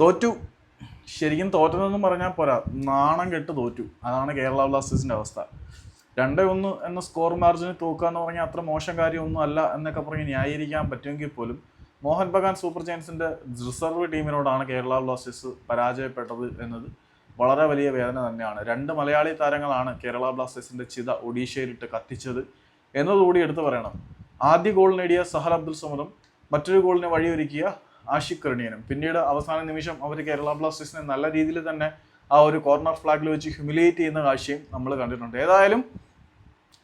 തോറ്റു. ശരിക്കും തോറ്റതെന്ന് പറഞ്ഞാൽ പോരാ. നാണം കെട്ട് തോറ്റു. അതാണ് കേരള ബ്ലാസ്റ്റേഴ്സിന്റെ അവസ്ഥ. രണ്ടേ ഒന്ന് എന്ന സ്കോർ മാർജിന് തോക്കുക എന്ന് പറഞ്ഞാൽ അത്ര മോശം കാര്യമൊന്നും അല്ല എന്നൊക്കെ പറഞ്ഞ് ന്യായീകരിക്കാൻ പറ്റുമെങ്കിൽ പോലും മോഹൻ ബഗാൻ സൂപ്പർ ജയൻസിന്റെ റിസർവ് ടീമിനോടാണ് കേരള ബ്ലാസ്റ്റേഴ്സ് പരാജയപ്പെട്ടത് എന്നത് വളരെ വലിയ വേദന തന്നെയാണ്. രണ്ട് മലയാളി താരങ്ങളാണ് കേരള ബ്ലാസ്റ്റേഴ്സിന്റെ ചിത ഒഡീഷയിലിട്ട് കത്തിച്ചത് എന്നതുകൂടി എടുത്തു പറയണം. ആദ്യ ഗോൾ നേടിയ സഹൽ അബ്ദുൽ സമദും മറ്റൊരു ഗോളിന് വഴിയൊരുക്കിയ ആഷിഖ് കർണിയനും പിന്നീട് അവസാന നിമിഷം അവർ കേരള ബ്ലാസ്റ്റേഴ്സിനെ നല്ല രീതിയിൽ തന്നെ ആ ഒരു കോർണർ ഫ്ലാഗിൽ വെച്ച് ഹ്യൂമിലേറ്റ് ചെയ്യുന്ന കാഴ്ചയും നമ്മൾ കണ്ടിട്ടുണ്ട്. ഏതായാലും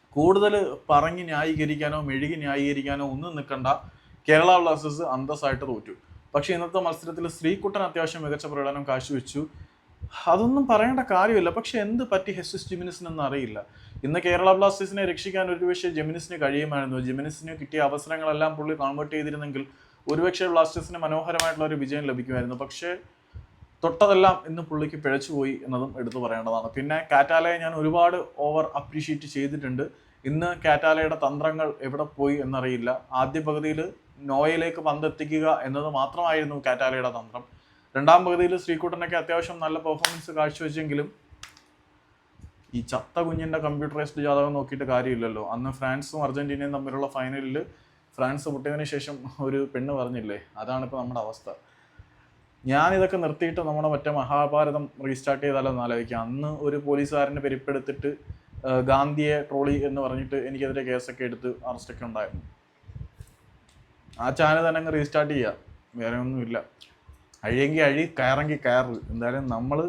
കൂടുതൽ പറഞ്ഞ് ന്യായീകരിക്കാനോ മെഴുകി ന്യായീകരിക്കാനോ ഒന്നും നിൽക്കണ്ട. കേരള ബ്ലാസ്റ്റേഴ്സ് അന്തസ്സായിട്ട് തോറ്റു. പക്ഷേ ഇന്നത്തെ മത്സരത്തിൽ ശ്രീകുട്ടൻ അത്യാവശ്യം മികച്ച പ്രകടനം കാഴ്ചവെച്ചു. അതൊന്നും പറയേണ്ട കാര്യമില്ല. പക്ഷെ എന്ത് പറ്റി ഹെസിസ് ജിമിനിസിന് എന്ന് അറിയില്ല. ഇന്ന് കേരള ബ്ലാസ്റ്റേഴ്സിനെ രക്ഷിക്കാൻ ഒരു ഒരുപക്ഷെ ജെമിനിസിന് കഴിയുമായിരുന്നു. ജെമിനിസിന് കിട്ടിയ അവസരങ്ങളെല്ലാം പുള്ളി കൺവേർട്ട് ചെയ്തിരുന്നെങ്കിൽ ഒരുപക്ഷെ ബ്ലാസ്റ്റേഴ്സിന് മനോഹരമായിട്ടുള്ള ഒരു വിജയം ലഭിക്കുമായിരുന്നു. പക്ഷേ തൊട്ടതെല്ലാം ഇന്ന് പുള്ളിക്ക് പിഴച്ചുപോയി എന്നതും എടുത്തു പറയേണ്ടതാണ്. പിന്നെ കാറ്റാലയെ ഞാൻ ഒരുപാട് ഓവർ അപ്രീഷിയേറ്റ് ചെയ്തിട്ടുണ്ട്. ഇന്ന് കാറ്റാലയുടെ തന്ത്രങ്ങൾ എവിടെ പോയി എന്നറിയില്ല. ആദ്യ പകുതിയിൽ നോയയിലേക്ക് പന്തെത്തിക്കുക എന്നത് മാത്രമായിരുന്നു കാറ്റാലയുടെ തന്ത്രം. രണ്ടാം പകുതിയിൽ ശ്രീകുട്ടനൊക്കെ അത്യാവശ്യം നല്ല പെർഫോമൻസ് കാഴ്ചവെച്ചെങ്കിലും ഈ ചത്ത കുഞ്ഞിന്റെ കമ്പ്യൂട്ടറൈസ്ഡ് ജാതകം നോക്കിയിട്ട് കാര്യമില്ലല്ലോ. അന്ന് ഫ്രാൻസും അർജന്റീനയും തമ്മിലുള്ള ഫൈനലിൽ ഫ്രാൻസ് പൊട്ടിയതിന് ശേഷം ഒരു പെണ്ണ് പറഞ്ഞില്ലേ? അതാണിപ്പോൾ നമ്മുടെ അവസ്ഥ. ഞാനിതൊക്കെ നിർത്തിയിട്ട് നമ്മുടെ മറ്റേ മഹാഭാരതം റീസ്റ്റാർട്ട് ചെയ്താലോ എന്ന് ആലോചിക്കാം. അന്ന് ഒരു പോലീസുകാരനെ പെരുപ്പെടുത്തിട്ട് ഗാന്ധിയെ ട്രോളി എന്ന് പറഞ്ഞിട്ട് എനിക്കെതിരെ കേസൊക്കെ എടുത്ത് അറസ്റ്റൊക്കെ ഉണ്ടായിരുന്നു. ആ ചാനൽ തന്നെ അങ്ങ് റീസ്റ്റാർട്ട് ചെയ്യുക വേറെ ഒന്നുമില്ല അഴിയെങ്കിൽ അഴി കയറെങ്കിൽ കയറ്. എന്തായാലും നമ്മൾ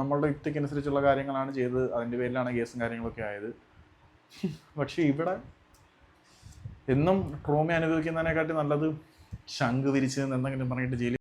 നമ്മളുടെ യുക്തിക്കനുസരിച്ചുള്ള കാര്യങ്ങളാണ് ചെയ്തത്. അതിന്റെ പേരിലാണ് കേസും കാര്യങ്ങളൊക്കെ ആയത്. പക്ഷേ ഇവിടെ എന്നും ട്രോമി അനുഭവിക്കുന്നതിനെക്കാട്ടി നല്ലത് ശംഖ് വിരിച്ച് എന്തെങ്കിലും പറഞ്ഞിട്ട് ജയിലിൽ